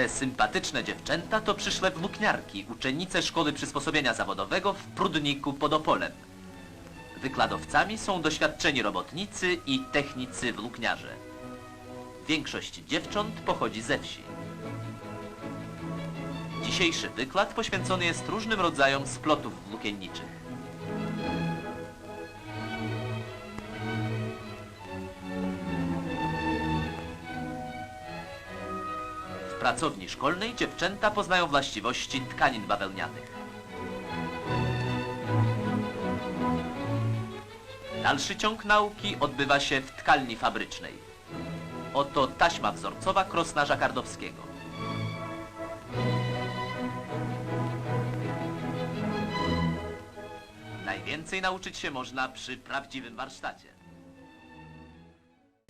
Te sympatyczne dziewczęta to przyszłe włókniarki, uczennice Szkoły Przysposobienia Zawodowego w Prudniku pod Opolem. Wykładowcami są doświadczeni robotnicy i technicy włókniarze. Większość dziewcząt pochodzi ze wsi. Dzisiejszy wykład poświęcony jest różnym rodzajom splotów włókienniczych. Pracowni szkolnej dziewczęta poznają właściwości tkanin bawełnianych. Dalszy ciąg nauki odbywa się w tkalni fabrycznej. Oto taśma wzorcowa krosna Żakardowskiego. Najwięcej nauczyć się można przy prawdziwym warsztacie.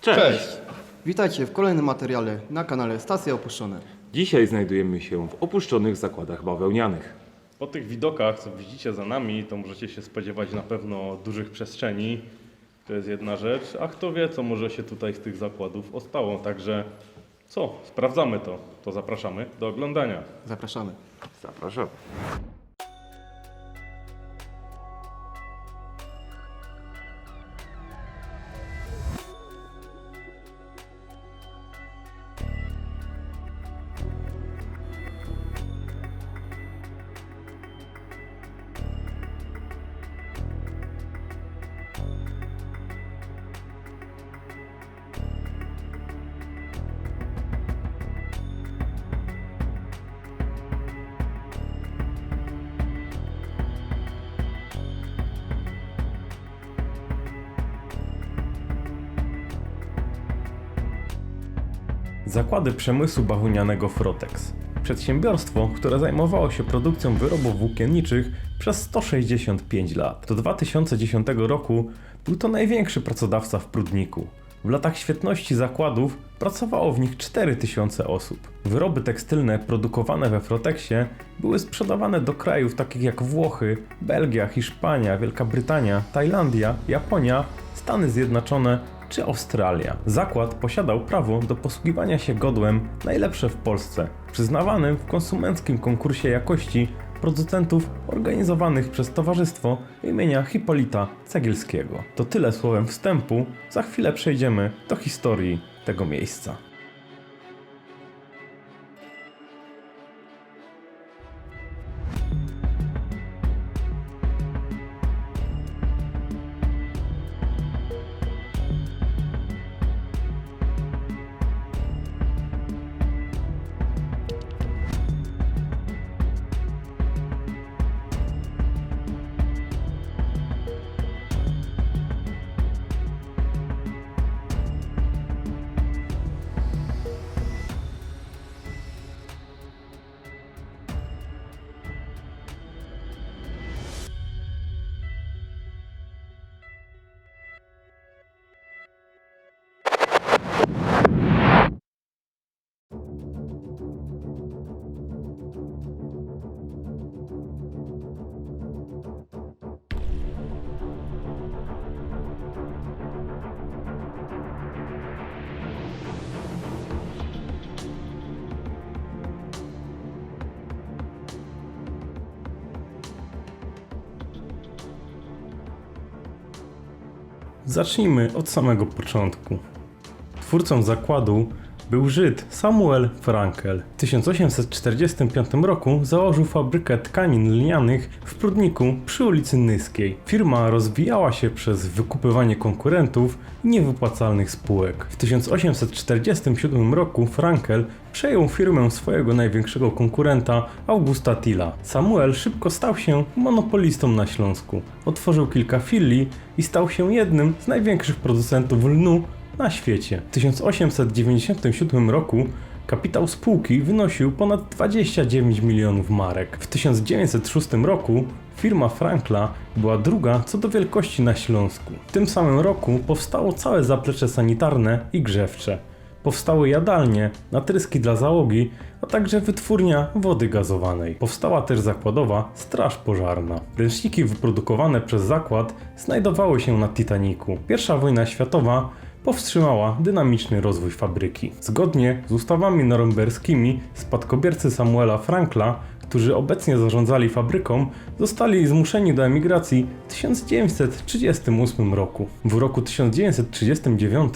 Cześć! Witajcie w kolejnym materiale na kanale Stacje Opuszczone. Dzisiaj znajdujemy się w opuszczonych zakładach bawełnianych. Po tych widokach, co widzicie za nami, to możecie się spodziewać na pewno dużych przestrzeni. To jest jedna rzecz, a kto wie, co może się tutaj z tych zakładów ostało. Także co, sprawdzamy to. To zapraszamy do oglądania. Zapraszamy. Zapraszam. Zakłady przemysłu bawełnianego Frotex. Przedsiębiorstwo, które zajmowało się produkcją wyrobów włókienniczych przez 165 lat. Do 2010 roku był to największy pracodawca w Prudniku. W latach świetności zakładów pracowało w nich 4000 osób. Wyroby tekstylne produkowane we Frotexie były sprzedawane do krajów takich jak Włochy, Belgia, Hiszpania, Wielka Brytania, Tajlandia, Japonia, Stany Zjednoczone czy Australia. Zakład posiadał prawo do posługiwania się godłem najlepsze w Polsce, przyznawanym w konsumenckim konkursie jakości producentów organizowanych przez Towarzystwo imienia Hipolita Cegielskiego. To tyle słowem wstępu, za chwilę przejdziemy do historii tego miejsca. Zacznijmy od samego początku. Twórcą zakładu był Żyd Samuel Frankel. W 1845 roku założył fabrykę tkanin lnianych w Prudniku przy ulicy Nyskiej. Firma rozwijała się przez wykupywanie konkurentów i niewypłacalnych spółek. W 1847 roku Frankel przejął firmę swojego największego konkurenta Augusta Tilla. Samuel szybko stał się monopolistą na Śląsku. Otworzył kilka filii i stał się jednym z największych producentów lnu na świecie. W 1897 roku kapitał spółki wynosił ponad 29 milionów marek. W 1906 roku firma Frankla była druga co do wielkości na Śląsku. W tym samym roku powstało całe zaplecze sanitarne i grzewcze. Powstały jadalnie, natryski dla załogi, a także wytwórnia wody gazowanej. Powstała też zakładowa straż pożarna. Ręczniki wyprodukowane przez zakład znajdowały się na Titaniku. Pierwsza wojna światowa powstrzymała dynamiczny rozwój fabryki. Zgodnie z ustawami norymberskimi spadkobiercy Samuela Frankla, którzy obecnie zarządzali fabryką, zostali zmuszeni do emigracji w 1938 roku. W roku 1939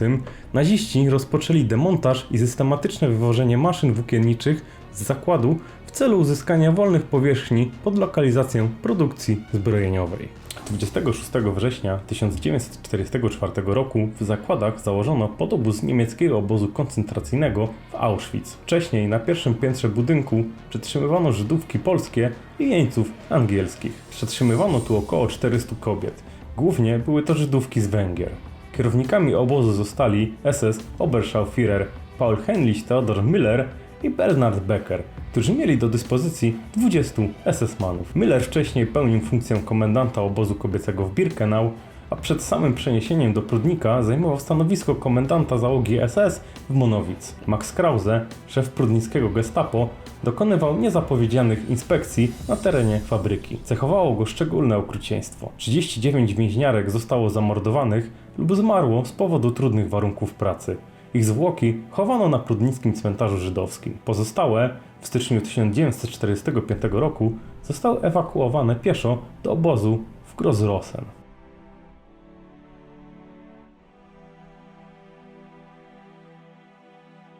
naziści rozpoczęli demontaż i systematyczne wywożenie maszyn włókienniczych z zakładu w celu uzyskania wolnych powierzchni pod lokalizację produkcji zbrojeniowej. 26 września 1944 roku w zakładach założono podobóz niemieckiego obozu koncentracyjnego w Auschwitz. Wcześniej na pierwszym piętrze budynku przetrzymywano Żydówki polskie i jeńców angielskich. Przetrzymywano tu około 400 kobiet. Głównie były to Żydówki z Węgier. Kierownikami obozu zostali SS Oberschauführer Paul Heinrich Theodor Müller i Bernard Becker, którzy mieli do dyspozycji 20 SS-manów. Müller wcześniej pełnił funkcję komendanta obozu kobiecego w Birkenau, a przed samym przeniesieniem do Prudnika zajmował stanowisko komendanta załogi SS w Monowic. Max Krause, szef prudnickiego gestapo, dokonywał niezapowiedzianych inspekcji na terenie fabryki. Cechowało go szczególne okrucieństwo. 39 więźniarek zostało zamordowanych lub zmarło z powodu trudnych warunków pracy. Ich zwłoki chowano na prudnickim cmentarzu żydowskim. Pozostałe w styczniu 1945 roku zostały ewakuowane pieszo do obozu w Grossrosen.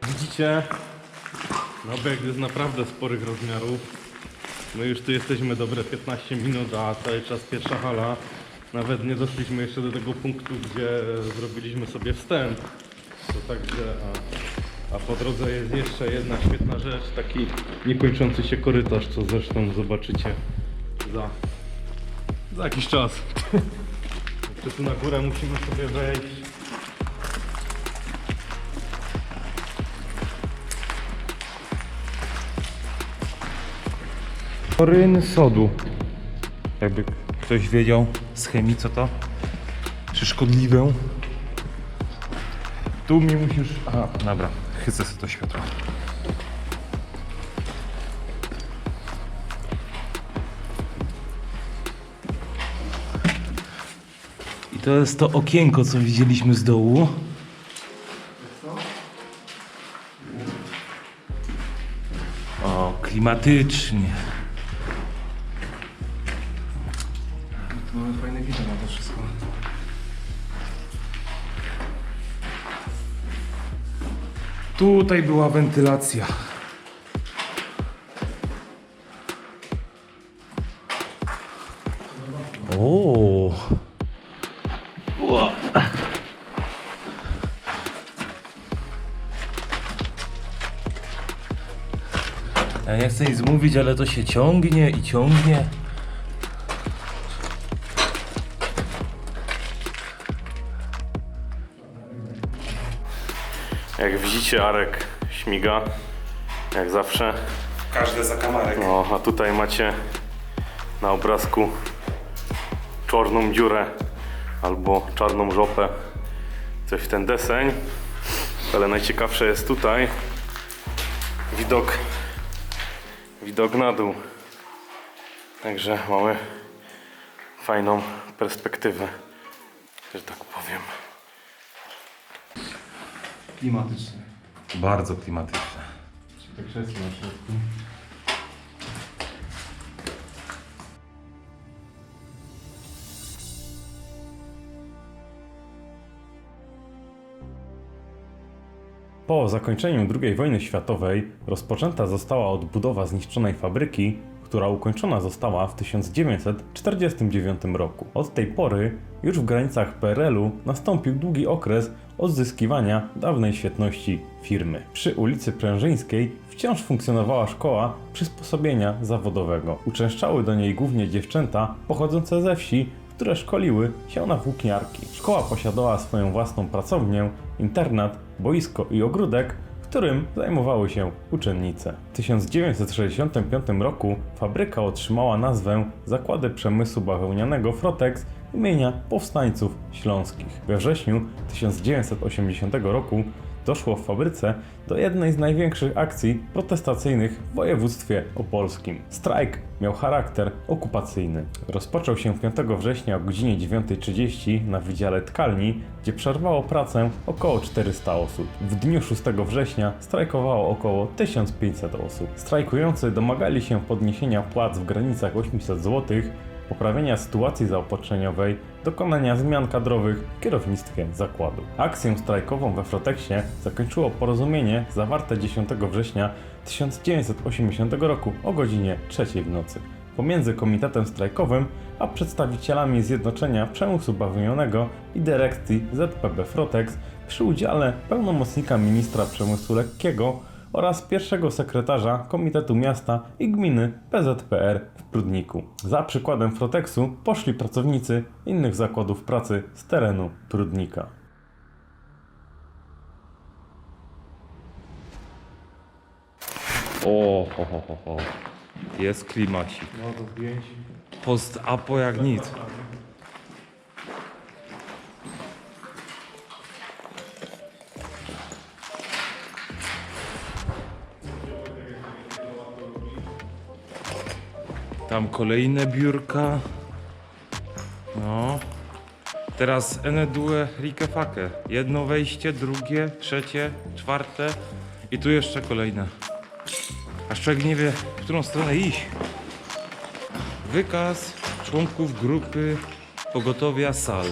Widzicie, no obiekt jest naprawdę sporych rozmiarów. My już tu jesteśmy dobre 15 minut, a cały czas pierwsza hala. Nawet nie doszliśmy jeszcze do tego punktu, gdzie zrobiliśmy sobie wstęp. To także, a, a po drodze jest jeszcze jedna świetna rzecz, taki niekończący się korytarz, co zresztą zobaczycie za, za jakiś czas. Jeszcze tu na górę musimy sobie wejść. Ryn sodu. Jakby ktoś wiedział z chemii co to? Czy szkodliwe? Tu mi musisz... A, dobra. Chycę sobie to światło. I to jest to okienko, co widzieliśmy z dołu. O, klimatycznie. Tutaj była wentylacja. O. Ja nie chcę nic mówić, ale to się ciągnie i ciągnie. Widzicie, Arek śmiga, jak zawsze. Każde zakamarek. No, a tutaj macie na obrazku czarną dziurę albo czarną żopę. Coś w ten deseń. Ale najciekawsze jest tutaj widok, widok na dół. Także mamy fajną perspektywę, że tak powiem. Klimatyczne. Bardzo klimatyczne. Te krzesło na środku. Po zakończeniu II wojny światowej rozpoczęta została odbudowa zniszczonej fabryki, która ukończona została w 1949 roku. Od tej pory już w granicach PRL-u nastąpił długi okres odzyskiwania dawnej świetności firmy. Przy ulicy Prężyńskiej wciąż funkcjonowała szkoła przysposobienia zawodowego. Uczęszczały do niej głównie dziewczęta pochodzące ze wsi, które szkoliły się na włókniarki. Szkoła posiadała swoją własną pracownię, internat, boisko i ogródek, którym zajmowały się uczennice. W 1965 roku fabryka otrzymała nazwę Zakłady Przemysłu Bawełnianego Frotex imienia Powstańców Śląskich. We wrześniu 1980 roku doszło w fabryce do jednej z największych akcji protestacyjnych w województwie opolskim. Strajk miał charakter okupacyjny. Rozpoczął się 5 września o godzinie 9.30 na Wydziale Tkalni, gdzie przerwało pracę około 400 osób. W dniu 6 września strajkowało około 1500 osób. Strajkujący domagali się podniesienia płac w granicach 800 zł, poprawienia sytuacji zaopatrzeniowej, dokonania zmian kadrowych w kierownictwie zakładu. Akcję strajkową we Froteksie zakończyło porozumienie zawarte 10 września 1980 roku o godzinie 3 w nocy pomiędzy komitetem strajkowym a przedstawicielami Zjednoczenia Przemysłu Bawełnianego i dyrekcji ZPB Frotex przy udziale pełnomocnika ministra przemysłu lekkiego oraz pierwszego sekretarza Komitetu Miasta i Gminy PZPR w Prudniku. Za przykładem Frotexu poszli pracownicy innych zakładów pracy z terenu Prudnika. O, ho, ho, ho, ho. Jest klimacik. Post-apo jak nic. Tam kolejne biurka. No. Teraz ene due rikefake. Jedno wejście, drugie, trzecie, czwarte i tu jeszcze kolejne. Aż człowiek nie wie, w którą stronę iść. Wykaz członków grupy pogotowia sal.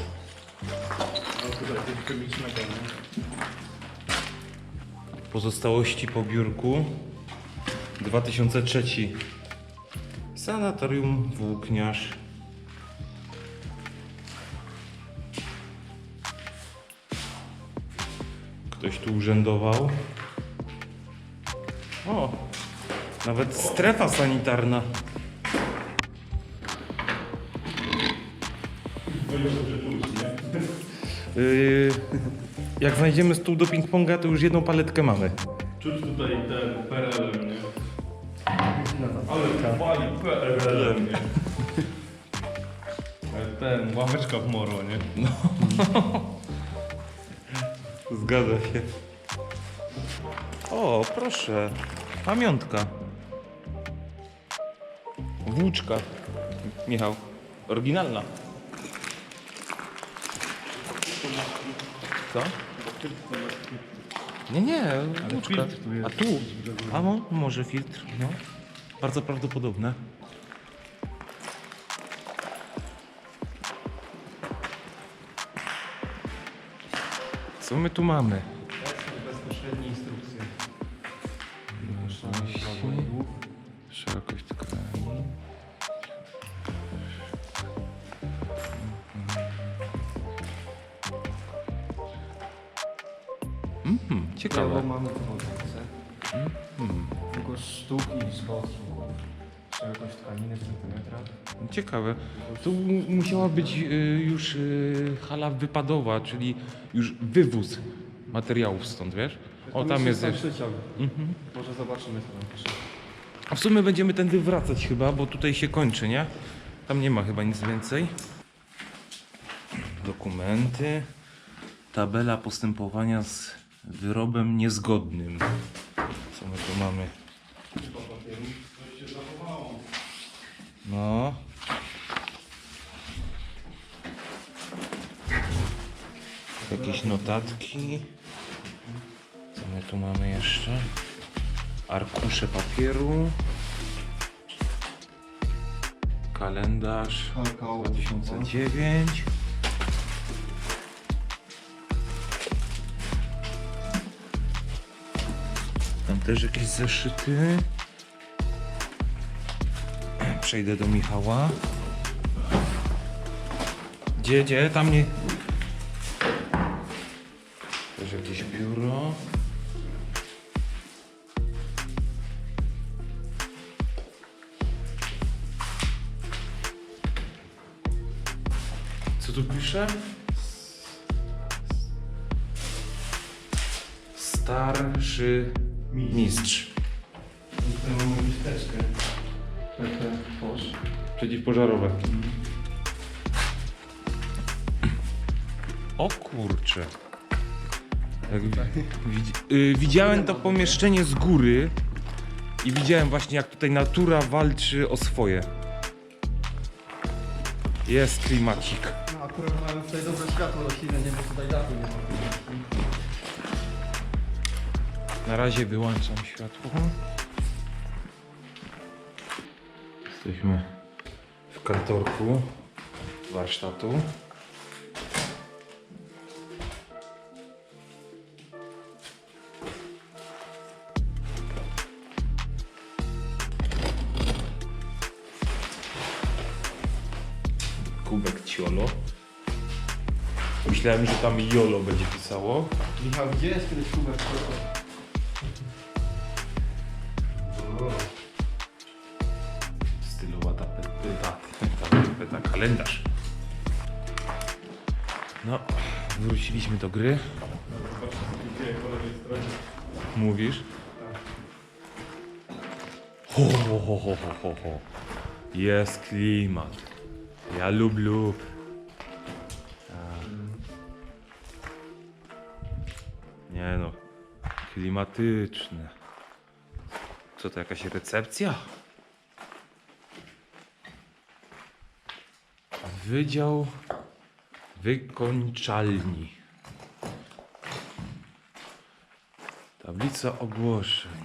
Pozostałości po biurku. 2003. Sanatorium Włókniarz. Ktoś tu urzędował. O, nawet strefa sanitarna. Yy, jak znajdziemy stół do ping-ponga, to już jedną paletkę mamy. Czuć tutaj ten PRL, nie? Ale wali PRL, nie? Ten, ławeczka w moro, nie? Zgadza się. O, proszę. Pamiątka. Włóczka. Michał. Oryginalna. Co? Nie, nie, włóczka. A tu? A mo, może filtr, no. Bardzo prawdopodobne. Co my tu mamy? Ciekawe. Tu mu- musiała być y, już y, hala wypadowa, czyli już wywóz materiałów stąd, wiesz? O, tam jest jeszcze. Mhm. Może zobaczymy co tam. A w sumie będziemy tędy wracać chyba, bo tutaj się kończy, nie? Tam nie ma chyba nic więcej. Dokumenty. Tabela postępowania z wyrobem niezgodnym. Co my tu mamy? No. Jakieś notatki. Co my tu mamy jeszcze? arkusze papieru, kalendarz Kalkał. 2009. Tam też jakieś zeszyty. Przejdę do Michała. Gdzie, gdzie? Tam nie... jakieś biuro. Co tu pisze? Starszy mistrz. Tutaj mamy listeczkę. Posz. Przeciwpożarowe. O kurcze. Jak widzi, y, widziałem to pomieszczenie z góry i widziałem właśnie jak tutaj natura walczy o swoje. Jest klimacik. No akurat mają tutaj dobre światło roślinne, nie bo tutaj dachu nie ma. Na razie wyłączam światło. Jesteśmy w kantorku warsztatu. Myślałem, że tam jolo będzie pisało. Michał, gdzie jest kiedyś kubek? Stylowa tapeta, tapeta, kalendarz. No, wróciliśmy do gry. Mówisz? Ho, ho, ho, ho, ho, ho. Jest klimat. Ja lub lub. Klimatyczne. Co to jakaś recepcja? Wydział wykończalni. Tablica ogłoszeń.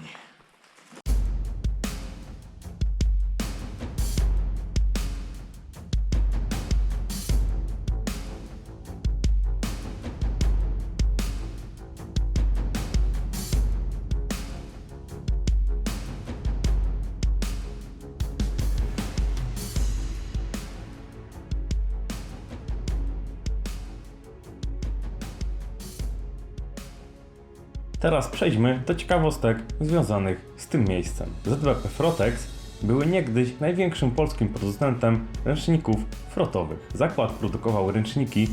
Przejdźmy do ciekawostek związanych z tym miejscem. ZWP Frotex były niegdyś największym polskim producentem ręczników frotowych. Zakład produkował ręczniki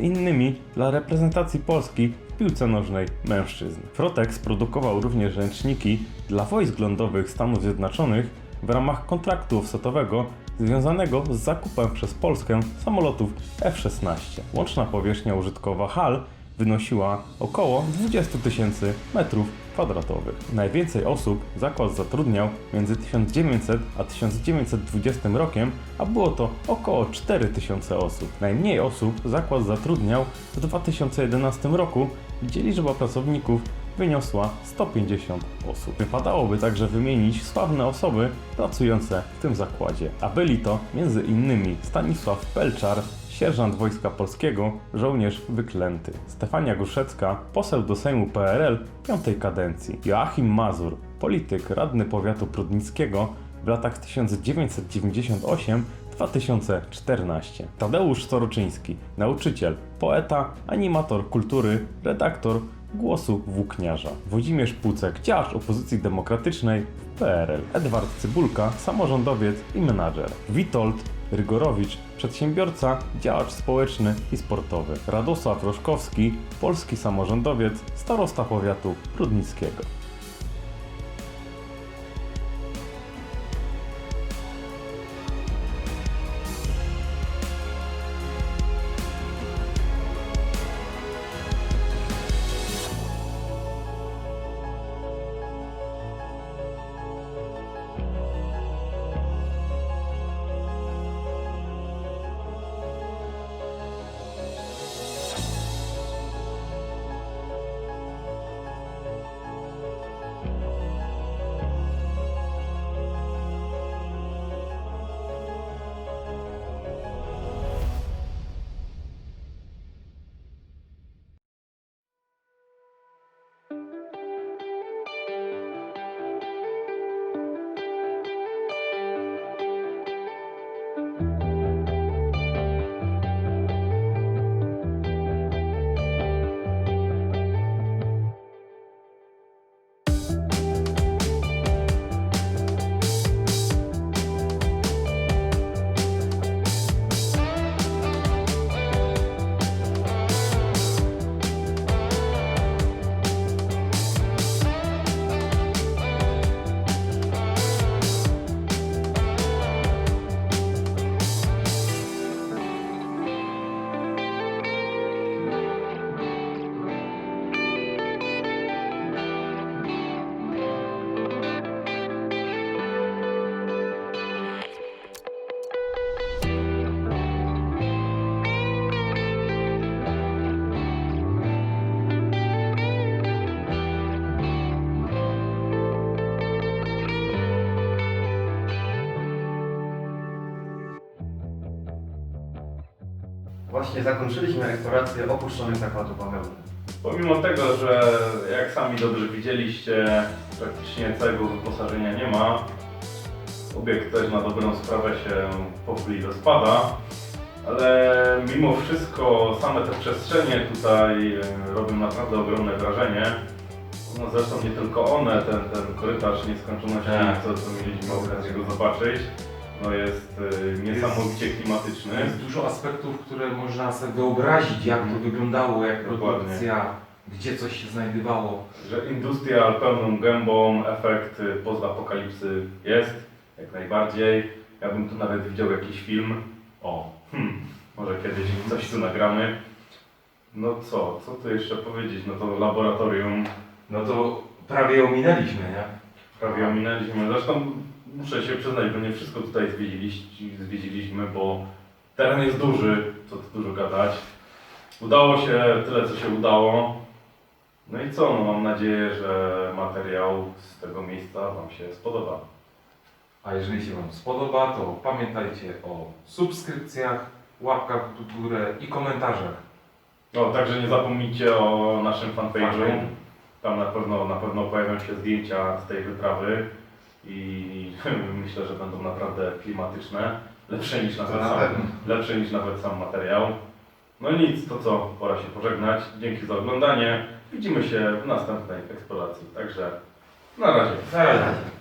innymi dla reprezentacji Polski w piłce nożnej mężczyzn. Frotex produkował również ręczniki dla wojsk lądowych Stanów Zjednoczonych w ramach kontraktu offsetowego związanego z zakupem przez Polskę samolotów F-16. Łączna powierzchnia użytkowa hal wynosiła około 20 tysięcy metrów kwadratowych. Najwięcej osób zakład zatrudniał między 1900 a 1920 rokiem, a było to około 4 tysiące osób. Najmniej osób zakład zatrudniał w 2011 roku, gdzie liczba pracowników wyniosła 150 osób. Wypadałoby także wymienić sławne osoby pracujące w tym zakładzie, a byli to m.in. Stanisław Pelczar, sierżant Wojska Polskiego, żołnierz wyklęty. Stefania Gruszecka, poseł do Sejmu PRL piątej kadencji. Joachim Mazur, polityk, radny powiatu prudnickiego w latach 1998-2014. Tadeusz Soroczyński, nauczyciel, poeta, animator kultury, redaktor Głosu Włókniarza. Włodzimierz Pucek, działacz opozycji demokratycznej PRL. Edward Cybulka, samorządowiec i menadżer. Witold Rygorowicz, przedsiębiorca, działacz społeczny i sportowy. Radosław Roszkowski, polski samorządowiec, starosta powiatu prudnickiego. Właśnie zakończyliśmy eksplorację opuszczonych zakładów bawełny. Pomimo tego, że jak sami dobrze widzieliście, praktycznie całego wyposażenia nie ma, obiekt też na dobrą sprawę się powoli rozpada, ale mimo wszystko same te przestrzenie tutaj e, robią naprawdę ogromne wrażenie. No zresztą nie tylko one, ten, ten korytarz nieskończoności, Tak. co, co mieliśmy okazję go zobaczyć, no jest e, niesamowicie klimatyczny. Jest dużo aspektów, które można sobie wyobrazić, jak to wyglądało, jak Dokładnie. produkcja, gdzie coś się znajdowało. Że industrial pełną gębą, efekt y, postapokalipsy jest, jak najbardziej. Ja bym tu nawet widział jakiś film. O, hmm, może kiedyś coś tu nagramy. No co, co tu jeszcze powiedzieć? No to laboratorium No to prawie ominęliśmy, nie? prawie ominęliśmy. Zresztą muszę się przyznać, że nie wszystko tutaj zwiedziliśmy, zwiedziliśmy bo teren jest duży, co tu dużo gadać. Udało się tyle, co się udało. No i co, no mam nadzieję, że materiał z tego miejsca Wam się spodoba. A jeżeli się Wam spodoba, to pamiętajcie o subskrypcjach, łapkach w górę i komentarzach. No, także nie zapomnijcie o naszym fanpage'u. Fanpage. Tam na pewno, na pewno pojawią się zdjęcia z tej wyprawy i myślę, że będą naprawdę klimatyczne. Lepsze niż nawet, na sam, lepsze niż nawet sam materiał. No nic, to co, pora się pożegnać. Dzięki za oglądanie. Widzimy się w następnej eksploracji. Także na razie. Na razie.